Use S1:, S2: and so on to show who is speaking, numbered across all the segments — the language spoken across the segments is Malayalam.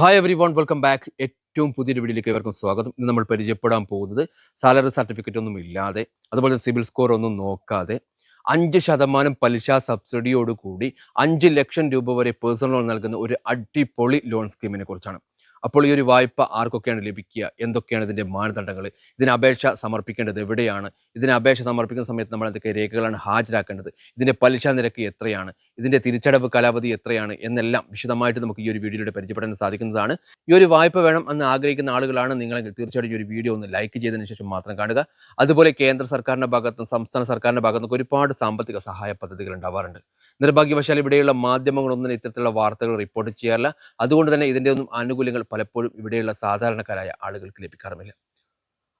S1: Hi everyone welcome back ഏറ്റവും പുതിയൊരു വീഡിയോയിലേക്ക് ഇവർക്കും സ്വാഗതം. ഇന്ന് നമ്മൾ പരിചയപ്പെടാൻ പോകുന്നത് സാലറി സർട്ടിഫിക്കറ്റ് ഒന്നും ഇല്ലാതെ അതുപോലെ സിവിൽ സ്കോർ ഒന്നും നോക്കാതെ അഞ്ച് ശതമാനം പലിശ സബ്സിഡിയോട് കൂടി അഞ്ച് ലക്ഷം രൂപ വരെ പേഴ്സണൽ ലോൺ നൽകുന്ന ഒരു അടിപൊളി ലോൺ സ്കീമിനെ കുറിച്ചാണ്. അപ്പോൾ ഈ ഒരു വായ്പ ആർക്കൊക്കെയാണ് ലഭിക്കുക? എന്തൊക്കെയാണ് ഇതിന്റെ മാനദണ്ഡങ്ങൾ? ഇതിന് അപേക്ഷ സമർപ്പിക്കേണ്ടത് എവിടെയാണ്? ഇതിന് അപേക്ഷ സമർപ്പിക്കുന്ന സമയത്ത് നമ്മൾ എന്തൊക്കെ രേഖകളാണ് ഹാജരാക്കേണ്ടത്? ഇതിന്റെ പലിശ നിരക്ക് എത്രയാണ്? ഇതിന്റെ തിരിച്ചടവ് കാലാവധി എത്രയാണ്? എന്നെല്ലാം വിശദമായിട്ട് നമുക്ക് ഈ ഒരു വീഡിയോയിലൂടെ പരിചയപ്പെടാൻ സാധിക്കുന്നതാണ്. ഈ ഒരു വായ്പ വേണം എന്ന് ആഗ്രഹിക്കുന്ന ആളുകളാണ് നിങ്ങളെങ്കിൽ തീർച്ചയായിട്ടും ഒരു വീഡിയോ ഒന്ന് ലൈക്ക് ചെയ്തതിനു ശേഷം മാത്രം കാണുക. അതുപോലെ കേന്ദ്ര സർക്കാരിന്റെ ഭാഗത്തും സംസ്ഥാന സർക്കാരിന്റെ ഭാഗത്തും ഒരുപാട് സാമ്പത്തിക സഹായ പദ്ധതികൾ ഉണ്ടാവാറുണ്ട്. നിർഭാഗ്യവശാൽ ഇവിടെയുള്ള മാധ്യമങ്ങളൊന്നും ഇത്തരത്തിലുള്ള വാർത്തകൾ റിപ്പോർട്ട് ചെയ്യാറില്ല. അതുകൊണ്ട് തന്നെ ഇതിന്റെ ഒന്നും ആനുകൂല്യങ്ങൾ പലപ്പോഴും ഇവിടെയുള്ള സാധാരണക്കാരായ ആളുകൾക്ക് ലഭിക്കാറുമില്ല.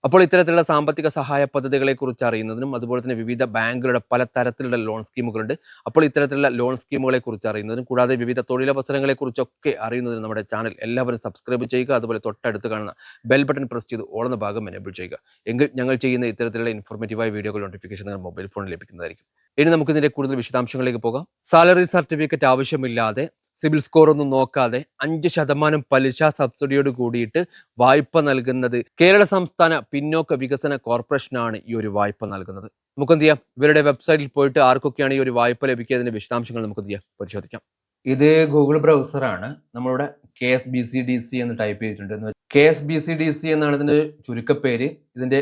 S1: അപ്പോൾ ഇത്തരത്തിലുള്ള സാമ്പത്തിക സഹായ പദ്ധതികളെ കുറിച്ച് അറിയുന്നതിനും അതുപോലെ തന്നെ വിവിധ ബാങ്കുകളുടെ പല തരത്തിലുള്ള ലോൺ സ്കീമുകളുണ്ട്. അപ്പോൾ ഇത്തരത്തിലുള്ള ലോൺ സ്കീമുകളെ കുറിച്ച് അറിയുന്നതിനും കൂടാതെ വിവിധ തൊഴിലവസരങ്ങളെ കുറിച്ചൊക്കെ അറിയുന്നതിനും നമ്മുടെ ചാനൽ എല്ലാവരും സബ്സ്ക്രൈബ് ചെയ്യുക അതുപോലെ തൊട്ടടുത്ത് കാണുന്ന ബെൽ ബട്ടൺ പ്രസ് ചെയ്ത് ഓളുന്ന ഭാഗം എനേബിൾ ചെയ്യുക. എങ്കിൽ ഞങ്ങൾ ചെയ്യുന്ന ഇത്തരത്തിലുള്ള ഇൻഫോർമേറ്റീവായ വീഡിയോകൾ നോട്ടിഫിക്കേഷൻ നിങ്ങൾ മൊബൈൽ ഫോണിൽ ലഭിക്കുന്നതായിരിക്കും. ഇനി നമുക്ക് ഇതിന്റെ കൂടുതൽ വിശദാംശങ്ങളിലേക്ക് പോകാം. സാലറി സർട്ടിഫിക്കറ്റ് ആവശ്യമില്ലാതെ സിവിൽ സ്കോർ ഒന്നും നോക്കാതെ അഞ്ച് ശതമാനം പലിശ സബ്സിഡിയോട് കൂടിയിട്ട് വായ്പ നൽകുന്നത് കേരള സംസ്ഥാന പിന്നോക്ക വികസന കോർപ്പറേഷനാണ് ഈ ഒരു വായ്പ നൽകുന്നത്. നമുക്ക് എന്ത് ചെയ്യാം ഇവരുടെ വെബ്സൈറ്റിൽ പോയിട്ട് ആർക്കൊക്കെയാണ് ഈ ഒരു വായ്പ ലഭിക്കുന്നതിന്റെ വിശദാംശങ്ങൾ നമുക്ക് ചെയ്യാം പരിശോധിക്കാം. ഇത് ഗൂഗിൾ ബ്രൗസറാണ് നമ്മളുടെ K S B C D C എന്ന് ടൈപ്പ് ചെയ്തിട്ടുണ്ട്. K S B C D C എന്നാണ് ഇതിന്റെ ചുരുക്കപ്പേര്. ഇതിന്റെ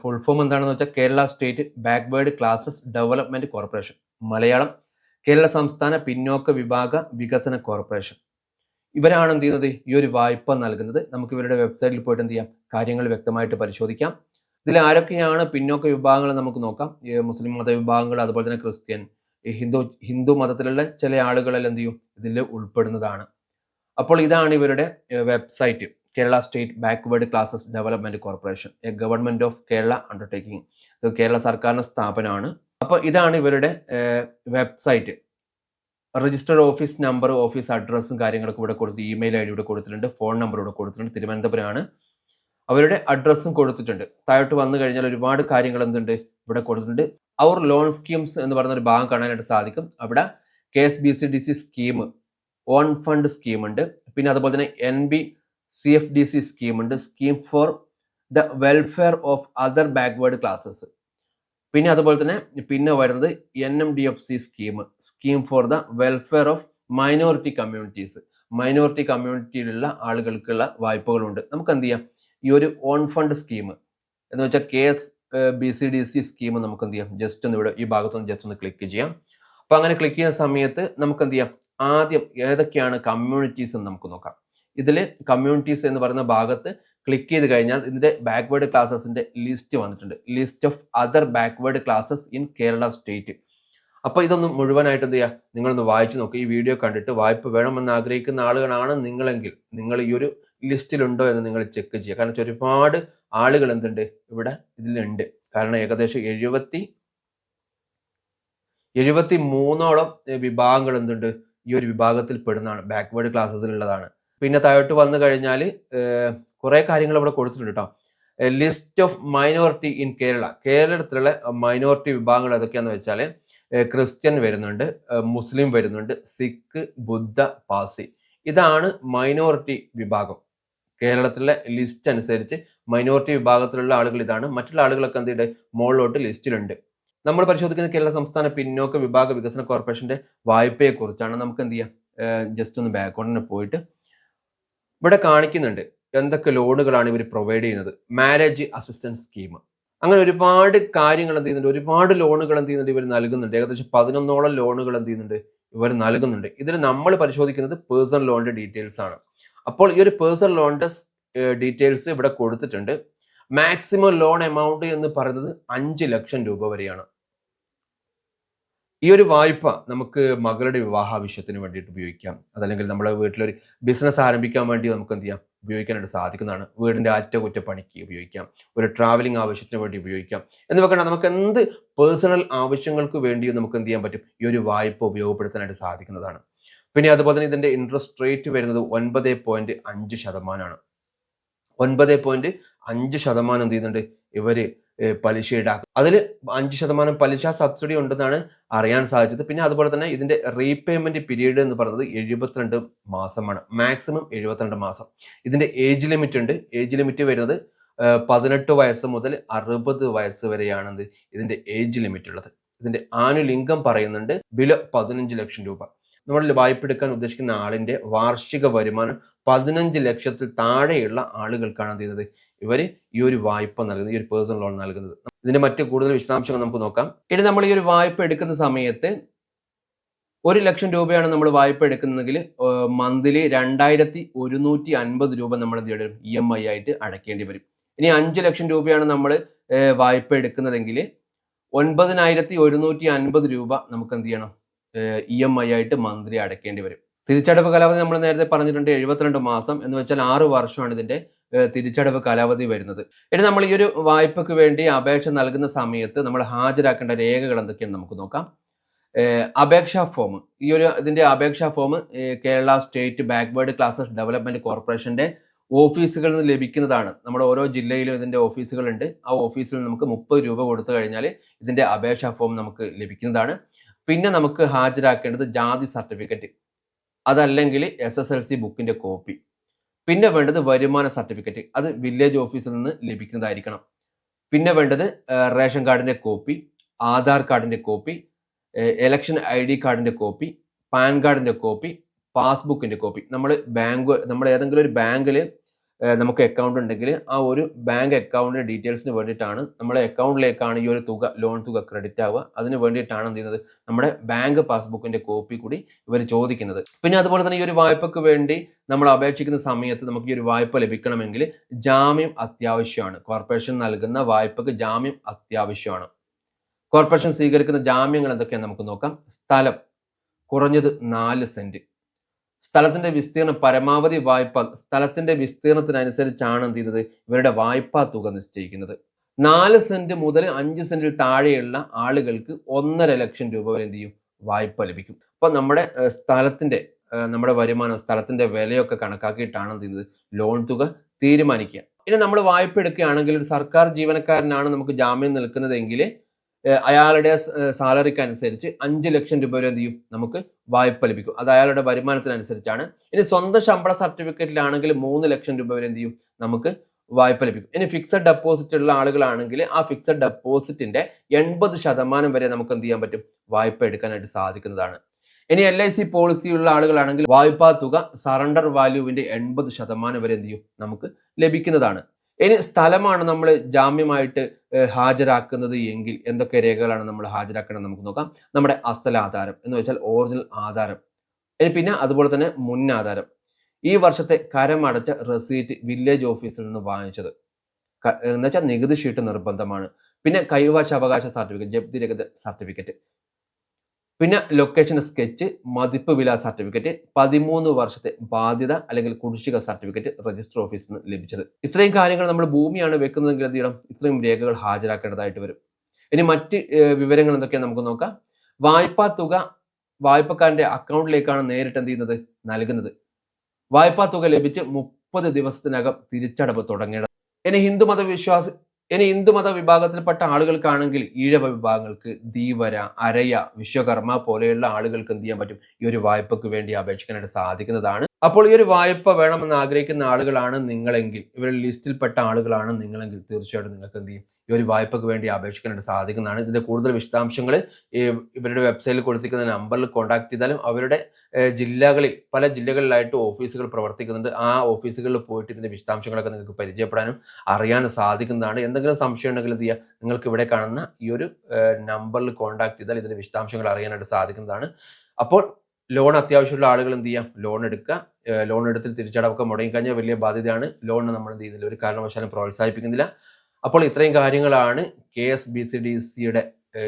S1: ഫുൾ ഫോം എന്താണെന്ന് വെച്ചാൽ Kerala state backward classes development corporation. Malayalam Kerala സംസ്ഥാന പിന്നോക്ക വിഭാഗ വികസന കോർപ്പറേഷൻ. ഇവരാണ് എന്ത് ചെയ്യുന്നത്? ഈ ഒരു വായ്പ നൽകുന്നത്. നമുക്ക് ഇവരുടെ വെബ്സൈറ്റിൽ പോയിട്ട് എന്ത് ചെയ്യാം? കാര്യങ്ങൾ വ്യക്തമായിട്ട് പരിശോധിക്കാം. ഇതിൽ ആരൊക്കെയാണ് പിന്നോക്ക വിഭാഗങ്ങൾ നമുക്ക് നോക്കാം. മുസ്ലിം മത വിഭാഗങ്ങൾ അതുപോലെ തന്നെ ക്രിസ്ത്യൻ ഹിന്ദു ഹിന്ദു മതത്തിലുള്ള ചില ആളുകളെല്ലാം എന്ത് ചെയ്യും? ഇതിൽ ഉൾപ്പെടുന്നതാണ്. അപ്പോൾ ഇതാണ് ഇവരുടെ website. Kerala state backward classes development corporation. A government of Kerala undertaking. ഇത് കേരള സർക്കാരിന്റെ സ്ഥാപനമാണ്. അപ്പോൾ ഇതാണ് ഇവരുടെ website. Register office number office അഡ്രസ്സും കാര്യങ്ങളൊക്കെ ഇവിടെ കൊടുത്ത് ഇമെയിൽ ഐ ഡി ഇവിടെ കൊടുത്തിട്ടുണ്ട് ഫോൺ നമ്പർ ഇവിടെ കൊടുത്തിട്ടുണ്ട് തിരുവനന്തപുരമാണ്. അവരുടെ അഡ്രസ്സും കൊടുത്തിട്ടുണ്ട്. താഴോട്ട് വന്നു കഴിഞ്ഞാൽ ഒരുപാട് കാര്യങ്ങൾ എന്തുണ്ട്? ഇവിടെ കൊടുത്തിട്ടുണ്ട്. അവർ ലോൺ സ്കീംസ് എന്ന് പറയുന്ന ഒരു ഭാഗം കാണാനായിട്ട് സാധിക്കും. അവിടെ K S B C D C scheme on fund scheme ഉണ്ട്. പിന്നെ അതുപോലെ തന്നെ N B C F D C scheme ഉണ്ട്. Scheme for the welfare of other backward classes പിന്നെ അതുപോലെ തന്നെ പിന്നെ വരുന്നത് N M D F C scheme scheme for the welfare of minority communities minority കമ്മ്യൂണിറ്റിയിലുള്ള ആളുകൾക്കുള്ള വായ്പകളുണ്ട്. നമുക്ക് എന്ത് ചെയ്യാം ഈ ഒരു ഓൺ ഫണ്ട് സ്കീം എന്ന് വെച്ചാൽ K S B C D C scheme നമുക്ക് എന്ത് ചെയ്യാം ജസ്റ്റ് ഒന്ന് ഇവിടെ ഈ ഭാഗത്തൊന്ന് ജസ്റ്റ് ഒന്ന് ക്ലിക്ക് ചെയ്യാം. അപ്പൊ അങ്ങനെ ക്ലിക്ക് ചെയ്യുന്ന സമയത്ത് നമുക്ക് എന്ത് ചെയ്യാം ആദ്യം ഏതൊക്കെയാണ് കമ്മ്യൂണിറ്റീസ് എന്ന് നമുക്ക് നോക്കാം. ഇതിൽ കമ്മ്യൂണിറ്റീസ് എന്ന് പറയുന്ന ഭാഗത്ത് ക്ലിക്ക് ചെയ്ത് കഴിഞ്ഞാൽ ഇതിന്റെ ബാക്ക്വേർഡ് ക്ലാസ്സസിന്റെ ലിസ്റ്റ് വന്നിട്ടുണ്ട്. List of other backward classes in Kerala state അപ്പോൾ ഇതൊന്നും മുഴുവനായിട്ട് എന്ത് ചെയ്യുക നിങ്ങളൊന്ന് വായിച്ചു നോക്കുക ഈ വീഡിയോ കണ്ടിട്ട് വായ്പ വേണമെന്ന് ആഗ്രഹിക്കുന്ന ആളുകളാണ് നിങ്ങളെങ്കിൽ നിങ്ങൾ ഈ ഒരു ലിസ്റ്റിലുണ്ടോ എന്ന് നിങ്ങൾ ചെക്ക് ചെയ്യുക. കാരണം ഒരുപാട് ആളുകൾ എന്തുണ്ട്? ഇവിടെ ഇതിലുണ്ട്. കാരണം ഏകദേശം എഴുപത്തി എഴുപത്തി മൂന്നോളം വിഭാഗങ്ങൾ എന്തുണ്ട്? ഈ ഒരു വിഭാഗത്തിൽ പെടുന്നതാണ്. ബാക്ക്വേർഡ് ക്ലാസ്സസിലുള്ളതാണ് പിന്നെ താഴോട്ട് വന്നു കഴിഞ്ഞാൽ കുറെ കാര്യങ്ങൾ ഇവിടെ കൊടുത്തിട്ടുണ്ട് കേട്ടോ list of minority in Kerala. കേരളത്തിലുള്ള മൈനോറിറ്റി വിഭാഗങ്ങൾ ഏതൊക്കെയാന്ന് വെച്ചാൽ ക്രിസ്ത്യൻ വരുന്നുണ്ട് മുസ്ലിം വരുന്നുണ്ട് സിഖ് ബുദ്ധ പാസി ഇതാണ് മൈനോറിറ്റി വിഭാഗം. കേരളത്തിലെ ലിസ്റ്റ് അനുസരിച്ച് മൈനോറിറ്റി വിഭാഗത്തിലുള്ള ആളുകൾ ഇതാണ്. മറ്റുള്ള ആളുകളൊക്കെ എന്ത് ചെയ്ത് മുകളിലോട്ട് ലിസ്റ്റിലുണ്ട്. നമ്മൾ പരിശോധിക്കുന്ന കേരള സംസ്ഥാന പിന്നോക്ക വിഭാഗ വികസന കോർപ്പറേഷന്റെ വായ്പയെ കുറിച്ചാണ് നമുക്ക് എന്ത് ചെയ്യാം? ജസ്റ്റ് ഒന്ന് ബാക്ക്ഗ്രൗണ്ടിന് പോയിട്ട് ഇവിടെ കാണിക്കുന്നുണ്ട് എന്തൊക്കെ ലോണുകളാണ് ഇവർ പ്രൊവൈഡ് ചെയ്യുന്നത്. മാരേജ് അസിസ്റ്റൻസ് സ്കീം അങ്ങനെ ഒരുപാട് കാര്യങ്ങൾ എന്ത് ചെയ്യുന്നുണ്ട്? ഒരുപാട് ലോണുകൾ എന്ത് ചെയ്യുന്നുണ്ട്? ഇവർ നൽകുന്നുണ്ട്. ഏകദേശം പതിനൊന്നോളം ലോണുകൾ എന്ത് ചെയ്യുന്നുണ്ട്? ഇവർ നൽകുന്നുണ്ട്. ഇതിൽ നമ്മൾ പരിശോധിക്കുന്നത് പേഴ്സണൽ ലോണിന്റെ ഡീറ്റെയിൽസ് ആണ്. അപ്പോൾ ഈ ഒരു പേഴ്സണൽ ലോണിന്റെ ഡീറ്റെയിൽസ് ഇവിടെ കൊടുത്തിട്ടുണ്ട്. മാക്സിമം ലോൺ എമൗണ്ട് എന്ന് പറയുന്നത് അഞ്ച് ലക്ഷം രൂപ വരെയാണ്. ഈ ഒരു വായ്പ നമുക്ക് മകളുടെ വിവാഹ ആവശ്യത്തിന് വേണ്ടിയിട്ട് ഉപയോഗിക്കാം. അതല്ലെങ്കിൽ നമ്മുടെ വീട്ടിലൊരു ബിസിനസ് ആരംഭിക്കാൻ വേണ്ടി നമുക്ക് എന്ത് ചെയ്യാം? ഉപയോഗിക്കാനായിട്ട് സാധിക്കുന്നതാണ്. വീടിന്റെ അറ്റകുറ്റപ്പണിക്ക് ഉപയോഗിക്കാം. ഒരു ട്രാവലിംഗ് ആവശ്യത്തിന് വേണ്ടി ഉപയോഗിക്കാം. എന്ന് വെക്കണ്ട നമുക്ക് എന്ത് പേഴ്സണൽ ആവശ്യങ്ങൾക്ക് വേണ്ടിയും നമുക്ക് എന്ത് ചെയ്യാൻ പറ്റും? ഈ ഒരു വായ്പ ഉപയോഗപ്പെടുത്താനായിട്ട് സാധിക്കുന്നതാണ്. പിന്നെ അതുപോലെ തന്നെ ഇതിന്റെ ഇൻട്രസ്റ്റ് റേറ്റ് വരുന്നത് ഒൻപത് പോയിന്റ് അഞ്ച് ശതമാനമാണ്. ഒൻപത് പോയിന്റ് അഞ്ച് ശതമാനം എന്ത് ചെയ്യുന്നുണ്ട്? ഏഹ് പലിശ ഈടാക്കും. അതിൽ അഞ്ച് ശതമാനം പലിശ സബ്സിഡി ഉണ്ടെന്നാണ് അറിയാൻ സാധിച്ചത്. പിന്നെ അതുപോലെ തന്നെ ഇതിന്റെ റീപേയ്മെന്റ് പീരീഡ് എന്ന് പറയുന്നത് എഴുപത്തിരണ്ട് മാസമാണ്. മാക്സിമം എഴുപത്തിരണ്ട് മാസം. ഇതിന്റെ ഏജ് ലിമിറ്റ് ഉണ്ട്. ഏജ് ലിമിറ്റ് വരുന്നത് പതിനെട്ട് വയസ്സ് മുതൽ അറുപത് വയസ്സ് വരെയാണ് ഇതിന്റെ ഏജ് ലിമിറ്റ് ഉള്ളത്. ഇതിന്റെ ആനുലിംഗം പറയുന്നുണ്ട് ബിലോ പതിനഞ്ച് ലക്ഷം രൂപ. നമ്മൾ വായ്പ എടുക്കാൻ ഉദ്ദേശിക്കുന്ന ആളിന്റെ വാർഷിക വരുമാനം പതിനഞ്ച് ലക്ഷത്തിൽ താഴെയുള്ള ആളുകൾക്കാണ് എന്ത് ചെയ്യുന്നത്? ഇവർ ഈ ഒരു വായ്പ നൽകുന്നത് ഈ ഒരു പേഴ്സണൽ ലോൺ നൽകുന്നത്. ഇതിന്റെ മറ്റ് കൂടുതൽ വിശദാംശങ്ങൾ നമുക്ക് നോക്കാം. ഇനി നമ്മൾ ഈ ഒരു വായ്പ എടുക്കുന്ന സമയത്ത് ഒരു ലക്ഷം രൂപയാണ് നമ്മൾ വായ്പ എടുക്കുന്നതെങ്കിൽ മന്ത്ലി രണ്ടായിരത്തി ഒരുന്നൂറ്റി അൻപത് രൂപ നമ്മൾ എന്ത് ചെയ്യണം ഇ എം ഐ ആയിട്ട് അടയ്ക്കേണ്ടി വരും. ഇനി അഞ്ച് ലക്ഷം രൂപയാണ് നമ്മൾ വായ്പ എടുക്കുന്നതെങ്കിൽ ഒൻപതിനായിരത്തി ഒരുന്നൂറ്റി അൻപത് രൂപ നമുക്ക് എന്ത് ചെയ്യണം? ഇ എം ഐ ആയിട്ട് മന്ത്രി അടയ്ക്കേണ്ടി വരും. തിരിച്ചടവ് കാലാവധി നമ്മൾ നേരത്തെ പറഞ്ഞിട്ടുണ്ട് എഴുപത്തിരണ്ട് മാസം എന്ന് വെച്ചാൽ ആറ് വർഷമാണ് ഇതിന്റെ തിരിച്ചടവ് കാലാവധി വരുന്നത്. ഇനി നമ്മൾ ഈ ഒരു വായ്പക്ക് വേണ്ടി അപേക്ഷ നൽകുന്ന സമയത്ത് നമ്മൾ ഹാജരാക്കേണ്ട രേഖകൾ എന്തൊക്കെയാണ് നമുക്ക് നോക്കാം. അപേക്ഷാ ഫോം ഈ ഒരു ഇതിന്റെ അപേക്ഷാ form Kerala state backward classes development കോർപ്പറേഷന്റെ ഓഫീസുകളിൽ നിന്ന് ലഭിക്കുന്നതാണ്. നമ്മുടെ ഓരോ ജില്ലയിലും ഇതിന്റെ ഓഫീസുകളുണ്ട്. ആ ഓഫീസിൽ നമുക്ക് മുപ്പത് രൂപ കൊടുത്തു കഴിഞ്ഞാൽ ഇതിന്റെ അപേക്ഷാ ഫോം നമുക്ക് ലഭിക്കുന്നതാണ്. പിന്നെ നമുക്ക് ഹാജരാക്കേണ്ടത് ജാതി സർട്ടിഫിക്കറ്റ്. അതല്ലെങ്കിൽ എസ് എസ് എൽ സി ബുക്കിന്റെ കോപ്പി. പിന്നെ വേണ്ടത് വരുമാന സർട്ടിഫിക്കറ്റ്. അത് വില്ലേജ് ഓഫീസിൽ നിന്ന് ലഭിക്കുന്നതായിരിക്കണം. പിന്നെ വേണ്ടത് റേഷൻ കാർഡിന്റെ കോപ്പി ആധാർ കാർഡിന്റെ കോപ്പി എലക്ഷൻ ഐ ഡി കാർഡിന്റെ കോപ്പി പാൻ കാർഡിന്റെ കോപ്പി പാസ്ബുക്കിന്റെ കോപ്പി. നമ്മൾ ബാങ്ക് നമ്മൾ ഏതെങ്കിലും ഒരു ബാങ്കിൽ നമുക്ക് അക്കൗണ്ട് ഉണ്ടെങ്കിൽ ആ ഒരു ബാങ്ക് അക്കൗണ്ടിന്റെ ഡീറ്റെയിൽസിന് വേണ്ടിയിട്ടാണ് നമ്മുടെ അക്കൗണ്ടിലേക്കാണ് ഈ ഒരു തുക ലോൺ തുക ക്രെഡിറ്റ് ആവുക. അതിന് വേണ്ടിയിട്ടാണ് എന്ത് ചെയ്യുന്നത്? നമ്മുടെ ബാങ്ക് പാസ്ബുക്കിന്റെ കോപ്പി കൂടി ഇവർ ചോദിക്കുന്നത്. പിന്നെ അതുപോലെ തന്നെ ഈ ഒരു വായ്പക്ക് വേണ്ടി നമ്മൾ അപേക്ഷിക്കുന്ന സമയത്ത് നമുക്ക് ഈ ഒരു വായ്പ ലഭിക്കണമെങ്കിൽ ജാമ്യം അത്യാവശ്യമാണ്. കോർപ്പറേഷൻ നൽകുന്ന വായ്പക്ക് ജാമ്യം അത്യാവശ്യമാണ്. കോർപ്പറേഷൻ സ്വീകരിക്കുന്ന ജാമ്യങ്ങൾ എന്തൊക്കെയാണ് നമുക്ക് നോക്കാം. സ്ഥലം കുറഞ്ഞത് നാല് സെന്റ് സ്ഥലത്തിന്റെ വിസ്തീർണം പരമാവധി വായ്പ സ്ഥലത്തിന്റെ വിസ്തീർണത്തിനനുസരിച്ചാണ് എന്ത് ചെയ്യുന്നത്? ഇവരുടെ വായ്പാ തുക നിശ്ചയിക്കുന്നത്. നാല് സെന്റ് മുതൽ അഞ്ച് സെന്റിൽ താഴെയുള്ള ആളുകൾക്ക് ഒന്നര ലക്ഷം രൂപ വരെ എന്ത് ചെയ്യും? വായ്പ ലഭിക്കും. അപ്പൊ നമ്മുടെ സ്ഥലത്തിന്റെ നമ്മുടെ വരുമാനം സ്ഥലത്തിന്റെ വിലയൊക്കെ കണക്കാക്കിയിട്ടാണ് എന്ത് ചെയ്യുന്നത്? ലോൺ തുക തീരുമാനിക്കുക. ഇനി നമ്മൾ വായ്പ എടുക്കുകയാണെങ്കിൽ ഒരു സർക്കാർ ജീവനക്കാരനാണ് നമുക്ക് ജാമ്യം നിൽക്കുന്നതെങ്കിൽ അയാളുടെ സാലറിക്ക് അനുസരിച്ച് അഞ്ച് ലക്ഷം രൂപ വരെ എന്ത് ചെയ്യും? നമുക്ക് വായ്പ ലഭിക്കും. അത് അയാളുടെ വരുമാനത്തിനനുസരിച്ചാണ്. ഇനി സ്വന്തം ശമ്പള സർട്ടിഫിക്കറ്റിലാണെങ്കിൽ മൂന്ന് ലക്ഷം രൂപ വരെ എന്ത് ചെയ്യും? നമുക്ക് വായ്പ ലഭിക്കും. ഇനി ഫിക്സഡ് ഡെപ്പോസിറ്റ് ഉള്ള ആളുകളാണെങ്കിൽ ആ ഫിക്സഡ് ഡെപ്പോസിറ്റിന്റെ എൺപത് ശതമാനം വരെ നമുക്ക് എന്ത് ചെയ്യാൻ പറ്റും? വായ്പ എടുക്കാനായിട്ട് സാധിക്കുന്നതാണ്. ഇനി എൽ ഐ സി പോളിസി ഉള്ള ആളുകളാണെങ്കിൽ വായ്പാ തുക സറണ്ടർ വാല്യൂവിന്റെ എൺപത് ശതമാനം വരെ എന്ത് ചെയ്യും? നമുക്ക് ലഭിക്കുന്നതാണ്. ഇനി സ്ഥലമാണ് നമ്മൾ ജാമ്യമായിട്ട് ഹാജരാക്കുന്നത് എങ്കിൽ എന്തൊക്കെ രേഖകളാണ് നമ്മൾ ഹാജരാക്കേണ്ടത് നമുക്ക് നോക്കാം. നമ്മുടെ അസൽ ആധാരം എന്ന് വെച്ചാൽ ഒറിജിനൽ ആധാരം. പിന്നെ അതുപോലെ തന്നെ മുൻ ആധാരം. ഈ വർഷത്തെ കരമടച്ച റെസീറ്റ് വില്ലേജ് ഓഫീസിൽ നിന്ന് വാങ്ങിച്ചത്. എന്ന് വെച്ചാൽ നികുതി ഷീട്ട് നിർബന്ധമാണ്. പിന്നെ കൈവശാവകാശ സർട്ടിഫിക്കറ്റ് ജപ്തി രഹിത സർട്ടിഫിക്കറ്റ് പിന്നെ ലൊക്കേഷൻ സ്കെച്ച് മതിപ്പ് വില സർട്ടിഫിക്കറ്റ് പതിമൂന്ന് വർഷത്തെ ബാധ്യത അല്ലെങ്കിൽ കുടിശ്ശിക സർട്ടിഫിക്കറ്റ് രജിസ്റ്റർ ഓഫീസിൽ നിന്ന് ലഭിച്ചത്. ഇത്രയും കാര്യങ്ങൾ നമ്മൾ ഭൂമിയാണ് വെക്കുന്നതെങ്കിൽ എന്ത് ഇത്രയും രേഖകൾ ഹാജരാക്കേണ്ടതായിട്ട് വരും. ഇനി മറ്റ് വിവരങ്ങൾ എന്തൊക്കെയാണ് നമുക്ക് നോക്കാം. വായ്പാ തുക വായ്പക്കാരന്റെ അക്കൗണ്ടിലേക്കാണ് നേരിട്ട് എന്ത് ചെയ്യുന്നത്? നൽകുന്നത്. വായ്പാ തുക ലഭിച്ച് മുപ്പത് ദിവസത്തിനകം തിരിച്ചടവ് തുടങ്ങേണ്ടത്. ഇനി ഹിന്ദുമത വിശ്വാസ ഇനി ഹിന്ദുമത വിഭാഗത്തിൽപ്പെട്ട ആളുകൾക്കാണെങ്കിൽ ഈഴവ വിഭാഗങ്ങൾക്ക് ധീവര അരയ വിശ്വകർമ്മ പോലെയുള്ള ആളുകൾക്ക് എന്ത് ചെയ്യാൻ പറ്റും? ഈ ഒരു വായ്പക്ക് വേണ്ടി അപേക്ഷിക്കാനായിട്ട് സാധിക്കുന്നതാണ്. അപ്പോൾ ഈ ഒരു വായ്പ വേണമെന്ന് ആഗ്രഹിക്കുന്ന ആളുകളാണ് നിങ്ങളെങ്കിൽ. ഇവരുടെ ലിസ്റ്റിൽപ്പെട്ട ആളുകളാണ് നിങ്ങളെങ്കിൽ. തീർച്ചയായിട്ടും നിങ്ങൾക്ക് എന്ത് ചെയ്യും? ഈ ഒരു വായ്പക്ക് വേണ്ടി അപേക്ഷിക്കാനായിട്ട് സാധിക്കുന്നതാണ്. ഇതിന്റെ കൂടുതൽ വിശദാംശങ്ങൾ ഇവരുടെ വെബ്സൈറ്റിൽ കൊടുത്തിരിക്കുന്ന നമ്പറിൽ കോൺടാക്ട് ചെയ്താലും അവരുടെ ജില്ലകളിൽ പല ജില്ലകളിലായിട്ട് ഓഫീസുകൾ പ്രവർത്തിക്കുന്നുണ്ട്. ആ ഓഫീസുകളിൽ പോയിട്ട് ഇതിന്റെ വിശദാംശങ്ങളൊക്കെ നിങ്ങൾക്ക് പരിചയപ്പെടാനും അറിയാനും സാധിക്കുന്നതാണ്. എന്തെങ്കിലും സംശയം ഉണ്ടെങ്കിൽ എന്ത് ചെയ്യുക നിങ്ങൾക്ക് ഇവിടെ കാണുന്ന ഈ ഒരു നമ്പറിൽ കോൺടാക്ട് ചെയ്താൽ ഇതിന്റെ വിശദാംശങ്ങൾ അറിയാനായിട്ട് സാധിക്കുന്നതാണ്. അപ്പോൾ ലോൺ അത്യാവശ്യമുള്ള ആളുകൾ എന്ത് ചെയ്യാം? ലോൺ എടുക്കുക. ലോൺ എടുത്ത് തിരിച്ചടവൊക്കെ മുടങ്ങിക്കഴിഞ്ഞാൽ വലിയ ബാധ്യതയാണ്. ലോണിന് നമ്മൾ എന്ത് ചെയ്യുന്നില്ല ഒരു കാരണവശാലും പ്രോത്സാഹിപ്പിക്കുന്നില്ല. അപ്പോൾ ഇത്രയും കാര്യങ്ങളാണ് K S B C D സിയുടെ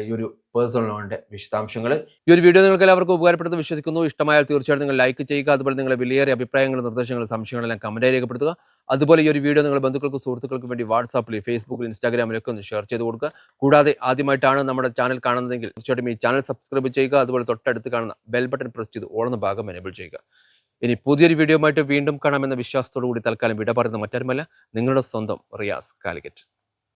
S1: ഈ ഒരു പേഴ്സണൽ ലോണിന്റെ വിശദാംശങ്ങൾ. ഈ ഒരു വീഡിയോ നിങ്ങൾക്ക് എല്ലാവർക്കും ഉപകാരപ്പെടുത്തുന്നത് വിശ്വസിക്കുന്നു. ഇഷ്ടമായാൽ തീർച്ചയായിട്ടും നിങ്ങൾ ലൈക്ക് ചെയ്യുക. അതുപോലെ നിങ്ങളുടെ വിലയേറിയ അഭിപ്രായങ്ങൾ നിർദ്ദേശങ്ങൾ സംശയങ്ങളെല്ലാം കമന്റായി രേഖപ്പെടുത്തുക. അതുപോലെ ഈ ഒരു വീഡിയോ നിങ്ങൾ ബന്ധുക്കൾക്കും സുഹൃത്തുക്കൾക്കും വേണ്ടി വാട്സാപ്പിൽ ഫേസ്ബുക്കിൽ ഇൻസ്റ്റാഗ്രാമിലൊക്കെ ഒന്ന് ഷെയർ ചെയ്ത് കൊടുക്കുക. കൂടാതെ ആദ്യമായിട്ടാണ് നമ്മുടെ ചാനൽ കാണുന്നതെങ്കിൽ തീർച്ചയായിട്ടും ഈ ചാനൽ സബ്സ്ക്രൈബ് ചെയ്യുക. അതുപോലെ തൊട്ടടുത്ത് കാണുന്ന ബെൽ ബട്ടൺ പ്രസ് ചെയ്ത് ഓണ ഭാഗം എനേബിൾ ചെയ്യുക. ഇനി പുതിയൊരു വീഡിയോ ആയിട്ട് വീണ്ടും കാണാമെന്ന വിശ്വാസത്തോടു കൂടി തൽക്കാലം വിട പറയുന്ന മറ്റാരുമല്ല നിങ്ങളുടെ സ്വന്തം റിയാസ് കാലിക്കറ്റ്.